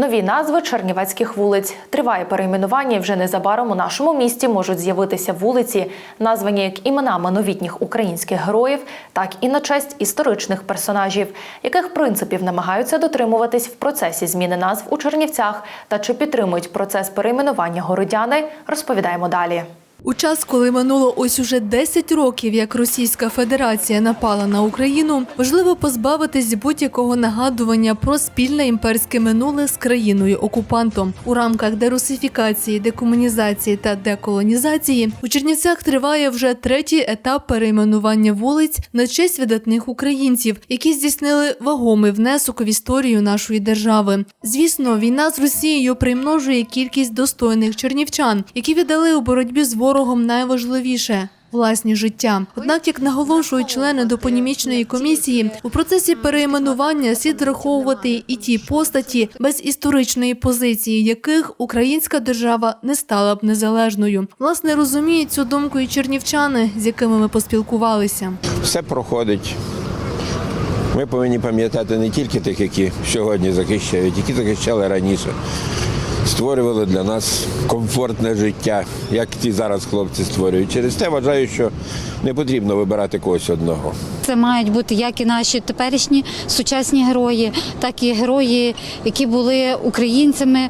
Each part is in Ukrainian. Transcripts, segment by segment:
Нові назви чернівецьких вулиць. Триває перейменування. і Вже незабаром у нашому місті можуть з'явитися вулиці, названі як іменами новітніх українських героїв, так і на честь історичних персонажів, яких принципів намагаються дотримуватись в процесі зміни назв у Чернівцях та чи підтримують процес перейменування городяни. Розповідаємо далі. У час, коли минуло ось уже 10 років, як Російська Федерація напала на Україну, важливо позбавитись будь-якого нагадування про спільне імперське минуле з країною окупантом у рамках дерусифікації, декомунізації та деколонізації. У Чернівцях триває вже третій етап перейменування вулиць на честь видатних українців, які здійснили вагомий внесок в історію нашої держави. Звісно, війна з Росією примножує кількість достойних чернівчан, які віддали у боротьбі з ворогом найважливіше. Власні життя. Однак, як наголошують члени допонімічної комісії, у процесі перейменування слід враховувати і ті постаті, без історичної позиції яких українська держава не стала б незалежною. Власне розуміють цю думку і чернівчани, з якими ми поспілкувалися. все проходить. Ми повинні пам'ятати не тільки тих, які сьогодні захищають, які захищали раніше, створювали для нас комфортне життя, як ті зараз хлопці створюють. Через те вважаю, що не потрібно вибирати когось одного. Це мають бути як і наші теперішні сучасні герої, так і герої, які були українцями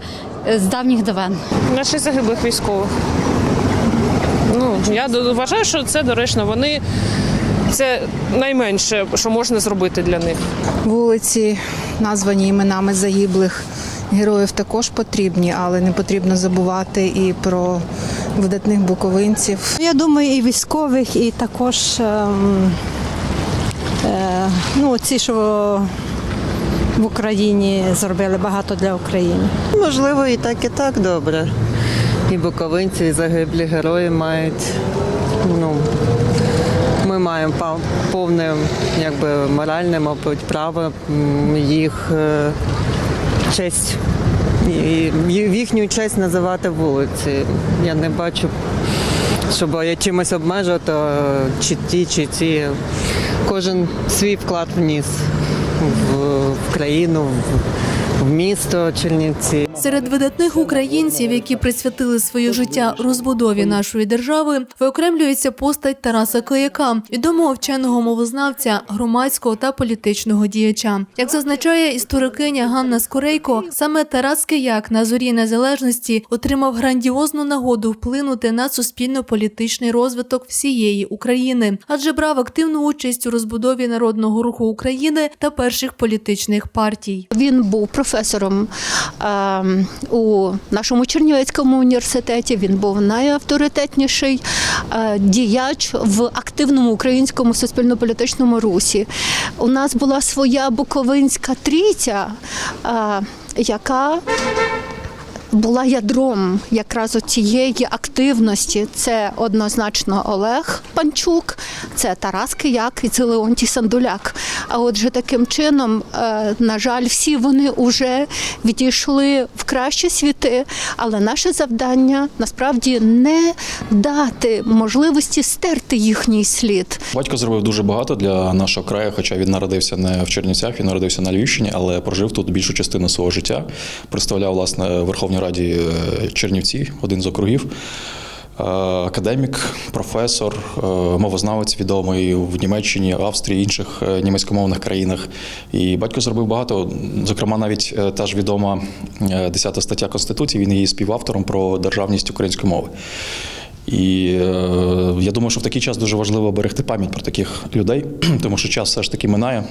е, з давніх давен. наших загиблих військових. Ну, я вважаю, що це доречно. Вони це найменше, що можна зробити для них. Вулиці, названі іменами загиблих героїв, також потрібні, але не потрібно забувати і про видатних буковинців. Я думаю, і військових, і також ем, е, ну, ці, що в Україні зробили багато для України. Можливо, і так, і так добре. І буковинці, і загиблі герої мають. Ну, ми маємо повне якби, моральне, мабуть, право їх е, честь, і- в їхню честь називати вулиці. Я не бачу, щоб я чимось обмежувати, чи ті, чи ті. Кожен свій вклад вніс в країну, в, місто Чернівці. Серед видатних українців, які присвятили своє життя розбудові нашої держави, виокремлюється постать Тараса Кияка, відомого вченого мовознавця, громадського та політичного діяча. Як зазначає історикиня Ганна Скорейко, саме Тарас Кияк на зорі незалежності отримав грандіозну нагоду вплинути на суспільно-політичний розвиток всієї України, адже брав активну участь у розбудові народного руху України та перших політичних партій. Він був професором е, у нашому Чернівецькому університеті. Він був найавторитетніший е, діяч в активному українському суспільно-політичному русі. У нас була своя буковинська трійця, е, яка була ядром якраз цієї активності. Це однозначно Олег Панчук, це Тарас Кияк і це Леонтій Сандуляк. А отже, таким чином, е, на жаль, всі вони вже відійшли в кращі світи, але наше завдання насправді не дати можливості стерти їхній слід. Батько зробив дуже багато для нашого краю, хоча він народився не в Чернівцях, він народився на Львівщині, але прожив тут більшу частину свого життя. Представляв власне Верховній Раді е, Чернівці, один з округів. Е, Академік, професор, е, мовознавець відомий в Німеччині, Австрії, інших е, німецькомовних країнах. І батько зробив багато. Зокрема, навіть та ж відома е, 10 стаття Конституції. Він її співавтором про державність української мови. І я думаю, що в такий час дуже важливо берегти пам'ять про таких людей, тому що час все ж таки минає.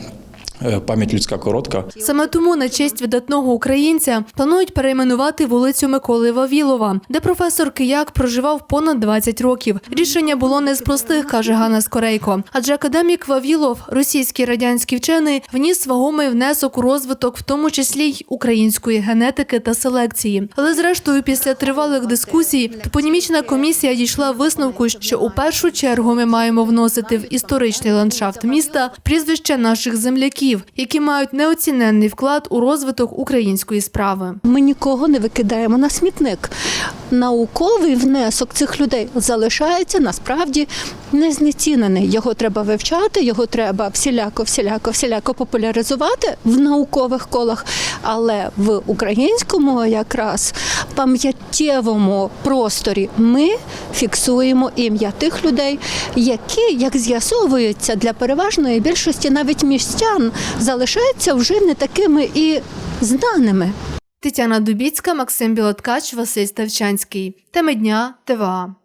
Е, Пам'ять людська коротка. Саме тому на честь видатного українця планують перейменувати вулицю Миколи Вавілова, де професор Кияк проживав понад 20 років. Рішення було не з простих, каже Ганна Скорейко. Адже академік Вавілов, російський радянський вчений, вніс вагомий внесок у розвиток, в тому числі й української генетики та селекції. Але зрештою, після тривалих дискусій, топонімічна комісія дійшла висновку, що у першу чергу ми маємо вносити в історичний ландшафт міста прізвища наших земляків, які мають неоціненний вклад у розвиток української справи. Ми нікого не викидаємо на смітник. Науковий внесок цих людей залишається насправді незнецінений. Його треба вивчати, його треба всіляко, всіляко, всіляко популяризувати в наукових колах, але в українському якраз пам'яттєвому просторі ми фіксуємо ім'я тих людей, які, як з'ясовується, для переважної більшості навіть містян залишаються вже не такими і знаними. Тетяна Дубіцька, Максим Білоткач, Василь Ставчанський. Теми дня ТВА.